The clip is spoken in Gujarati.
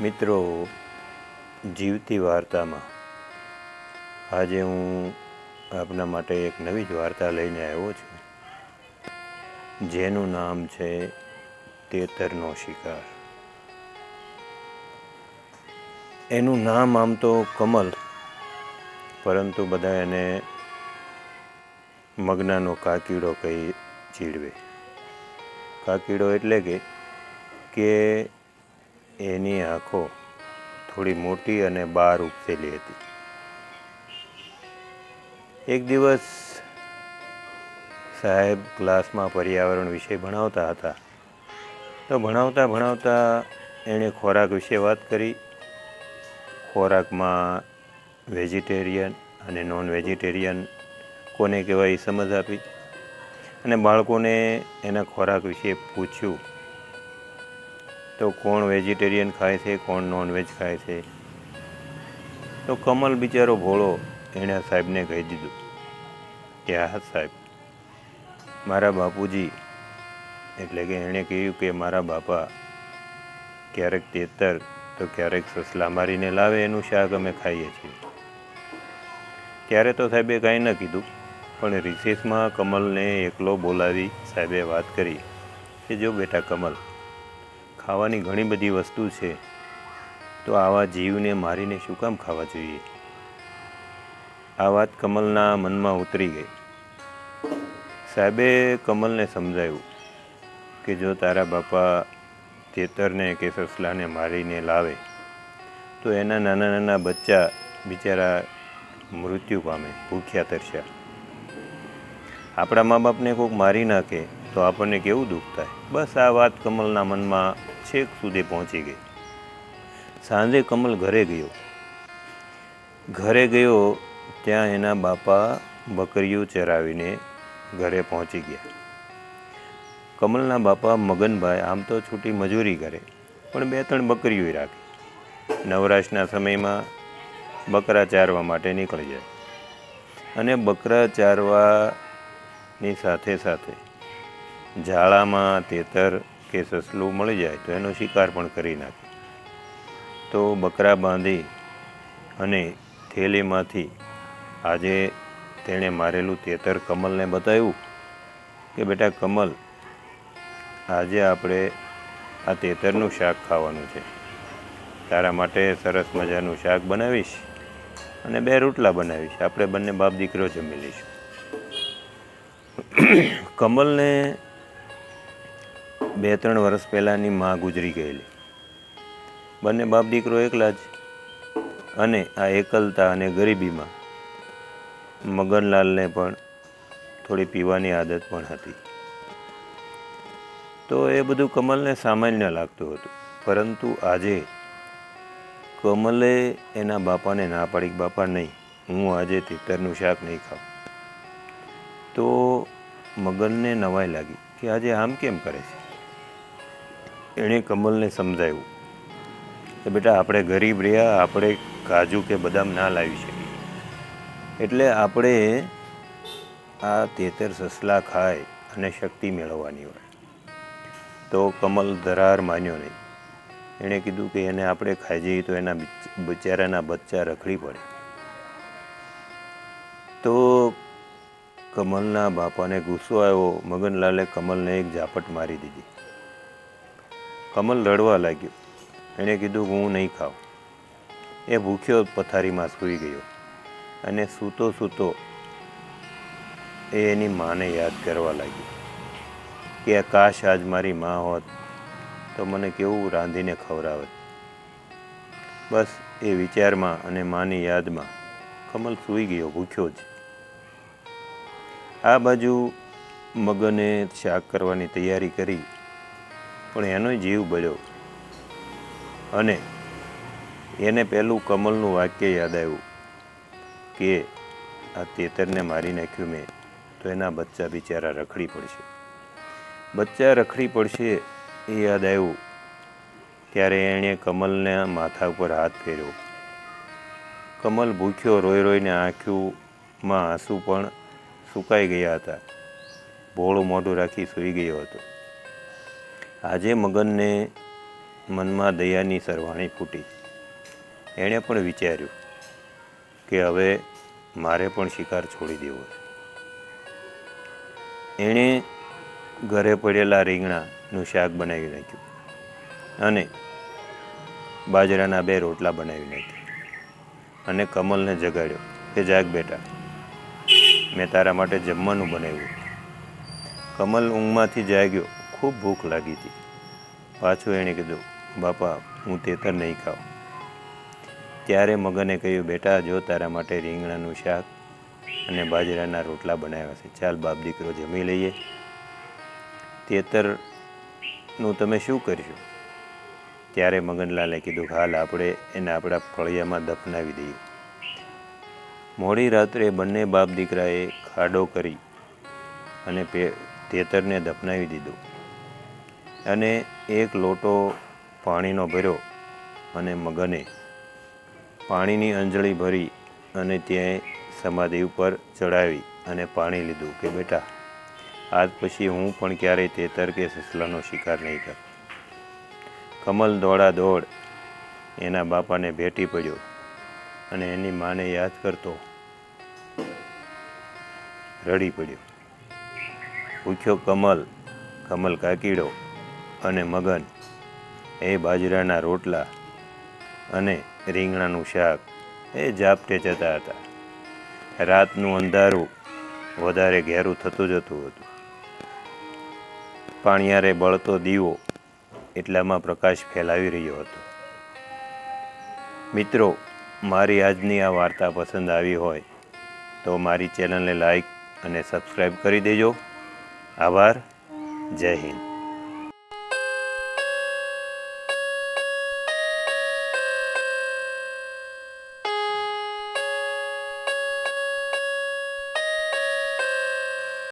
મિત્રો, જીવતી વાર્તામાં આજે હું આપના માટે એક નવી જ વાર્તા લઈને આવ્યો છું, જેનું નામ છે તેતરનો શિકાર. એનું નામ આમ તો કમલ, પરંતુ બધા એને મગનાનો કાકીડો કહી ચીડવે. કાકીડો એટલે કે કે એની આંખો થોડી મોટી અને બાર ઉપસેલી હતી. એક દિવસ સાહેબ ક્લાસમાં પર્યાવરણ વિશે ભણાવતા હતા. તો ભણાવતા ભણાવતા એણે ખોરાક વિશે વાત કરી. ખોરાકમાં વેજીટેરિયન અને નોન વેજીટેરિયન કોને કહેવાય એ સમજ આપી. અને બાળકોને એના ખોરાક વિશે પૂછ્યું. તો કોણ વેજીટેરિયન ખાય છે, કોણ નોનવેજ ખાય છે? તો કમલ બિચારો ભોળો એણે સાહેબને કહી દીધું. કે હા સાહેબ, મારા બાપુજી, એટલે કે એણે કહ્યું કે મારા બાપા ક્યારેક તેતર તો ક્યારેક સસલા મારીને લાવે, એનું શાક અમે ખાઈએ છીએ. ત્યારે તો સાહેબે કાંઈ ન કીધું, પણ રિસેસમાં કમલને એકલો બોલાવી સાહેબે વાત કરી કે જો બેટા કમલ ખાવાની ઘણી બધી વસ્તુ છે, તો આવા જીવને મારીને શું કામ ખાવા જોઈએ? આ વાત કમલના મનમાં ઉતરી ગઈ. સાહેબે કમલને સમજાવ્યું કે જો તારા બાપા તેતરને કે સસલાને મારીને લાવે, તો એના નાના નાના બચ્ચા બિચારા મૃત્યુ પામે, ભૂખ્યા તરસ્યા. આપણા મા બાપને કોઈક મારી નાખે, તો આપણને કેવું દુઃખ થાય? બસ આ વાત કમલના મનમાં છેક સુધી પહોંચી ગઈ. સાંજે કમલ ઘરે ગયો. ઘરે ગયો ત્યાં એના બાપા બકરીઓ ચરાવીને ઘરે પહોંચી ગયા. કમલના બાપા મગનભાઈ આમ તો છૂટી મજૂરી કરે, પણ બે ત્રણ બકરીઓ રાખે. નવરાશના સમયમાં બકરા ચારવા માટે નીકળી જાય. અને બકરા ચારવાની સાથે સાથે ઝાડામાં તેતર કે સસલું મળી જાય તો એનો શિકાર પણ કરી નાખે. તો બકરા બાંધી અને થેલીમાંથી આજે તેણે મારેલું તેતર કમલને બતાવ્યું કે, બેટા, કમલ, આજે આપણે આ તેતરનું શાક ખાવાનું છે. તારા માટે સરસ મજાનું શાક બનાવીશ અને બે રોટલા બનાવીશ. આપણે બંને બાપ દીકરો જમી લઈશું. કમલને બે ત્રણ વર્ષ પહેલાંની માં ગુજરી ગયેલી. બંને બાપ દીકરો એકલા જ અને આ એકલતા અને ગરીબીમાં મગનલાલને પણ થોડી પીવાની આદત પણ હતી. તો એ બધું કમલને સામાન્ય લાગતું હતું. પરંતુ આજે કમલે એના બાપાને ના પાડી બાપા, નહીં, હું આજે તિત્તરનું શાક નહીં ખાઉં. તો મગનને નવાઈ લાગી કે, આજે આમ કેમ કરે છે? એણે કમલને સમજાવ્યું કે બેટા, આપણે ગરીબ રહ્યા, આપણે કાજુ કે બદામ ના લાવી શકીએ. એટલે આપણે આ તેતર સસલા ખાય અને શક્તિ મેળવવાની હોય. તો કમલ ધરાર માન્યો નહીં. એણે કીધું કે એને આપણે ખાઈ જઈએ તો એના બિચારાના બચ્ચા રખડી પડે. તો કમલના બાપાને ગુસ્સો આવ્યો. મગનલાલે કમલને એક ઝાપટ મારી દીધી. કમલ રડવા લાગ્યો. એણે કીધું, હું નહીં ખાઉં. એ ભૂખ્યો પથારીમાં સૂઈ ગયો અને સૂતો સૂતો એ એની માને યાદ કરવા લાગ્યો કે કાશ આજ મારી માં હોત તો મને કેવું રાંધીને ખવડાવત. બસ એ વિચારમાં અને માની યાદમાં કમલ સૂઈ ગયો, ભૂખ્યો જ. આ બાજુ મગને શાક કરવાની તૈયારી કરી પણ એનો જીવ બળ્યો. અને એને પહેલું કમલનું વાક્ય યાદ આવ્યું કે આ તેતરને મારી નાખ્યું મેં, તો એના બચ્ચા બિચારા રખડી પડશે. બચ્ચા રખડી પડશે એ યાદ આવ્યું ત્યારે એણે કમલના માથા ઉપર હાથ ફેર્યો. કમલ ભૂખ્યો રોઈ રોઈને આંખોમાં આંસુ પણ સુકાઈ ગયા હતા. ભોળું મોઢું રાખી સૂઈ ગયો હતો. આજે મગનને મનમાં દયાની સરવાણી ફૂટી. એણે પણ વિચાર્યું કે હવે મારે પણ શિકાર છોડી દેવો. એણે ઘરે પડેલા રીંગણાનું શાક બનાવી નાખ્યું અને બાજરાના બે રોટલા બનાવી નાખ્યા. અને કમલને જગાડ્યો કે, જાગ બેટા, મેં તારા માટે જમવાનું બનાવ્યું. કમલ ઊંઘમાંથી જાગ્યો ખૂબ ભૂખ લાગી હતી. પાછું એણે કીધું, બાપા, હું તેતર નહીં ખાઉં. ત્યારે મગને કહ્યું, બેટા, જો તારા માટે રીંગણાનું શાક અને બાજરાના રોટલા બનાવ્યા છે, ચાલ બાપ દીકરો જમી લઈએ. તેતરનું તમે શું કરશો? ત્યારે મગનલાલે કીધું, હાલ આપણે એને આપણા ફળિયામાં દફનાવી દઈએ. મોડી રાત્રે બંને બાપ દીકરાએ ખાડો કરી અને તેતરને દફનાવી દીધું. અને એક લોટો પાણીનો ભર્યો અને મગને પાણીની અંજળી ભરી અને ત્યાં સમાધિ ઉપર ચડાવી અને પાણી લીધું કે બેટા, આજ પછી હું પણ ક્યારેય તેતર કે સસલાનો શિકાર નહીં કર. કમલ દોડા દોડ એના બાપાને ભેટી પડ્યો અને એની માને યાદ કરતો રડી પડ્યો. પૂછ્યો, કમલ કમલ કાકીડો અને મગન એ બાજરાના રોટલા અને રીંગણાનું શાક એ જાપટે જતા હતા. રાતનું અંધારું વધારે ઘેરું થતું જતું હતું. પાણીયારે બળતો દીવો એટલામાં પ્રકાશ ફેલાવી રહ્યો હતો. મિત્રો, મારી આજની આ વાર્તા પસંદ આવી હોય તો મારી ચેનલને લાઈક અને સબસ્ક્રાઈબ કરી દેજો. આભાર. જય હિન્દ.